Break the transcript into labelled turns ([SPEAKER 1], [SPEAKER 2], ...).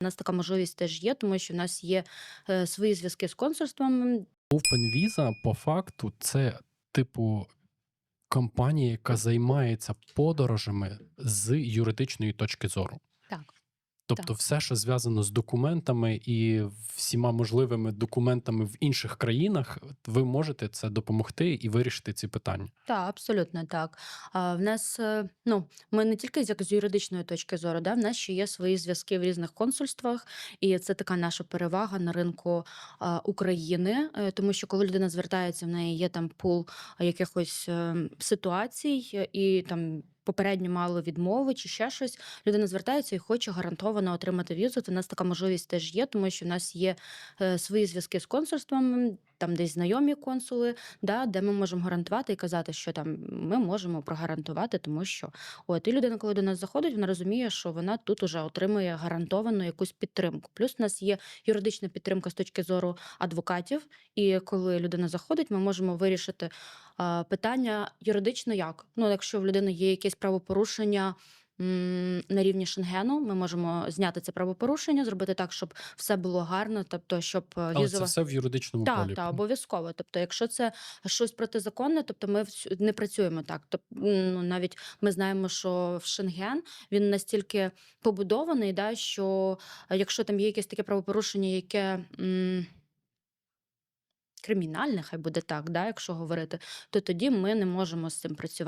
[SPEAKER 1] У нас така можливість теж є, тому що в нас є е, свої зв'язки з консульством.
[SPEAKER 2] Open Visa по факту це типу компанія, яка займається подорожами з юридичної точки зору.
[SPEAKER 1] Так.
[SPEAKER 2] Тобто,
[SPEAKER 1] Так.
[SPEAKER 2] все, що зв'язано з документами і всіма можливими документами в інших країнах, ви можете це допомогти і вирішити ці питання.
[SPEAKER 1] Так, абсолютно так. А в нас е, ну ми не тільки як з юридичної точки зору, да, в нас ще є свої зв'язки в різних консульствах, і це така наша перевага на ринку України. е, Тому що коли людина звертається, в неї є там пул якихось е, ситуацій, і там. Попередньо мало відмови чи ще щось. Людина звертається і хоче гарантовано отримати візу. То в нас така можливість теж є, тому що в нас є е, свої зв'язки з консульством, там десь знайомі консули, да, де ми можемо гарантувати і казати, що там ми можемо прогарантувати, тому що от і людина, коли до нас заходить, вона розуміє, що вона тут уже отримує гарантовану якусь підтримку. Плюс у нас є юридична підтримка з точки зору адвокатів. І коли людина заходить, ми можемо вирішити питання юридично як. Ну, якщо в людини є якесь правопорушення. На рівні Шенгену ми можемо зняти це правопорушення, зробити так, щоб все було гарно, тобто, щоб е,
[SPEAKER 2] Але це все в юридичному
[SPEAKER 1] так,
[SPEAKER 2] полі.
[SPEAKER 1] так, обов'язково. Тобто, якщо це щось протизаконне, тобто ми не працюємо так. Тобто, ну, навіть ми знаємо, що в Шенген він настільки побудований, да, що е, якщо там є якесь таке правопорушення, яке. м, Кримінальне, хай буде так, да, якщо говорити, то тоді ми не можемо з цим працювати.